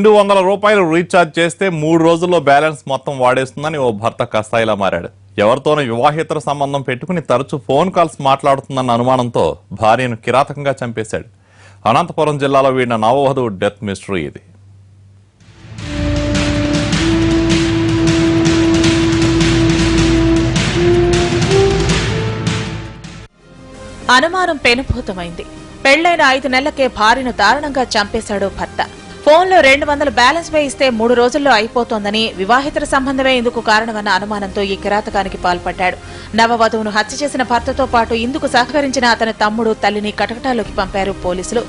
రెండు వందల రూపాయలు రీఛార్జ్ చేస్తే మూడు రోజుల్లో బ్యాలెన్స్ మొత్తం వాడేస్తుందని ఓ భర్త కస్తాయిలా మారాడు. ఎవరితోనూ వివాహేతర సంబంధం పెట్టుకుని తరచూ ఫోన్ కాల్స్ మాట్లాడుతుందన్న అనుమానంతో భార్యను కిరాతకంగా చంపేశాడు. అనంతపురం జిల్లాలో వీడిన నవవధువు డెత్ మిస్టరీ ఇది. అనుమానం పెనుభూతమైంది. పెళ్ళైన ఐదు నెలలకే భార్యను దారుణంగా చంపేశాడు భర్త. ఫోన్లో రెండు వందల బ్యాలెన్స్ వేయిస్తే మూడు రోజుల్లో అయిపోతోందని వివాహితర సంబంధమే ఇందుకు కారణమన్న అనుమానంతో ఈ కిరాతకానికి పాల్పడ్డాడు. నవవధువును హత్య చేసిన భర్తతో పాటు ఇందుకు సహకరించిన అతని తమ్ముడు తల్లిని కటకటాలోకి పంపారు పోలీసులు.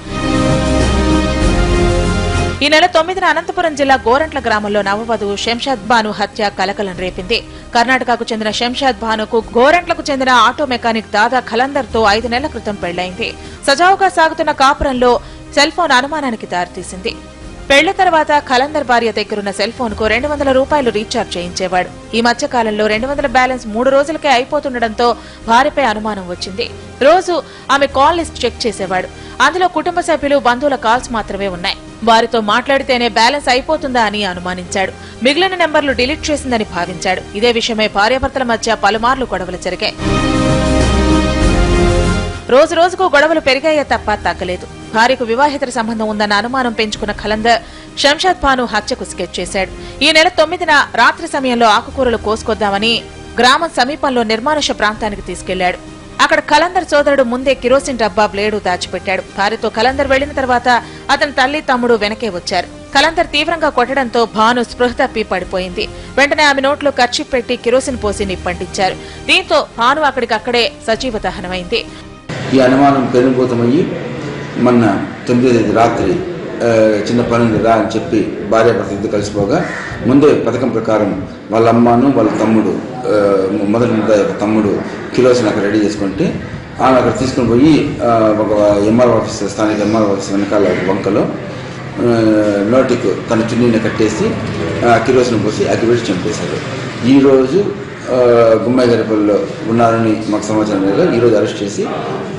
ఈ నెల తొమ్మిదిన అనంతపురం జిల్లా గోరంట్ల గ్రామంలో నవవధువు శంషాద్ భాను హత్య కలకలం రేపింది. కర్ణాటకకు చెందిన శంషాద్ భానుకు గోరంట్లకు చెందిన ఆటో మెకానిక్ దాదా ఖలందర్తో ఐదు నెలల క్రితం పెళ్ళైంది సజావుగా సాగుతున్న కాపురంలో సెల్ ఫోన్ అనుమానానికి దారితీసింది. పెళ్ళి తర్వాత కలందర్ భార్య దగ్గరున్న సెల్ ఫోన్కు రెండు వందల రూపాయలు రీఛార్జ్ చేయించేవాడు. ఈ మధ్య కాలంలో రెండు వందల బ్యాలెన్స్ మూడు రోజులకే అయిపోతుండటంతో భార్యపై అనుమానం వచ్చింది. రోజు ఆమె కాల్ లిస్ట్ చెక్ చేసేవాడు. అందులో కుటుంబ సభ్యులు బంధువుల కాల్స్ మాత్రమే ఉన్నాయి. వారితో మాట్లాడితేనే బ్యాలెన్స్ అయిపోతుందా అని అనుమానించాడు. మిగిలిన నెంబర్లు డిలీట్ చేసిందని భావించాడు. ఇదే విషయమై భార్యాభర్తల మధ్య పలుమార్లు గొడవలు జరిగాయి. రోజు రోజుకు గొడవలు పెరిగాయే తప్ప తగ్గలేదు. భార్యకు వివాహేతర సంబంధం ఉందన్న అనుమానం పెంచుకున్న ఖలందర్ శంషాద్ భాను హత్యకు స్కెచ్ చేశాడు. ఈ నెల తొమ్మిదిన రాత్రి సమయంలో ఆకుకూరలు కోసుకొద్దామని గ్రామం సమీపంలో నిర్మానుష ప్రాంతానికి తీసుకెళ్ళాడు. అక్కడ కలందర్ సోదరుడు ముందే కిరోసిన్ డబ్బా బ్లేడు దాచిపెట్టాడు. భార్యతో కలందర్ వెళ్ళిన తర్వాత అతని తల్లి తమ్ముడు వెనకే వచ్చారు. కలందర్ తీవ్రంగా కొట్టడంతో భాను స్పృహ తప్పి పడిపోయింది. వెంటనే ఆమె నోట్లో ఖర్చు పెట్టి కిరోసిన్ పోసి నిప్పంటించారు. దీంతో భాను అక్కడికక్కడే సజీవ దహనమైంది. ఈ అనుమానం పెనుభూతమయ్యి మొన్న తొమ్మిదో తేదీ రాత్రి చిన్న పని రా అని చెప్పి భార్య భర్త కలిసిపోగా ముందే పథకం ప్రకారం వాళ్ళ అమ్మను వాళ్ళ తమ్ముడు మొదటి ముద్ద యొక్క తమ్ముడు కిరోసిన్ అక్కడ రెడీ చేసుకుంటే ఆమె అక్కడ తీసుకుని పోయి ఒక ఎంఆర్ ఆఫీస్ స్థానిక ఎంఆర్ ఆఫీస్ వెనకాల వంకలో నోటికు తన చున్నీని కట్టేసి ఆ, పోసి అగ్గిపెట్టి చంపేశారు. ఈరోజు గుమ్మాయి గారిపల్లిలో ఉన్నారని మాకు సమాచారం లేదు. ఈరోజు అరెస్ట్ చేసి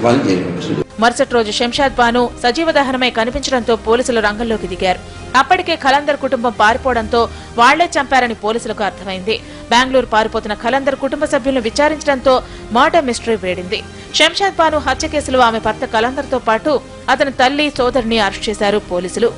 వాళ్ళని జైలు పంపించారు. మరుసటి రోజు శంషాద్ బాను సజీవ దహనమై కనిపించడంతో పోలీసులు రంగంలోకి దిగారు. అప్పటికే ఖలందర్ కుటుంబం పారిపోవడంతో వాళ్ళే చంపారని పోలీసులకు అర్థమైంది. బెంగళూరు పారిపోతున్న ఖలందర్ కుటుంబ సభ్యులను విచారించడంతో మర్డర్ మిస్టరీ వేడింది. శంషాద్ బాను హత్య కేసులో ఆమె భర్త కలందర్తో పాటు అతని తల్లి సోదరిని అరెస్ట్ చేశారు పోలీసులు.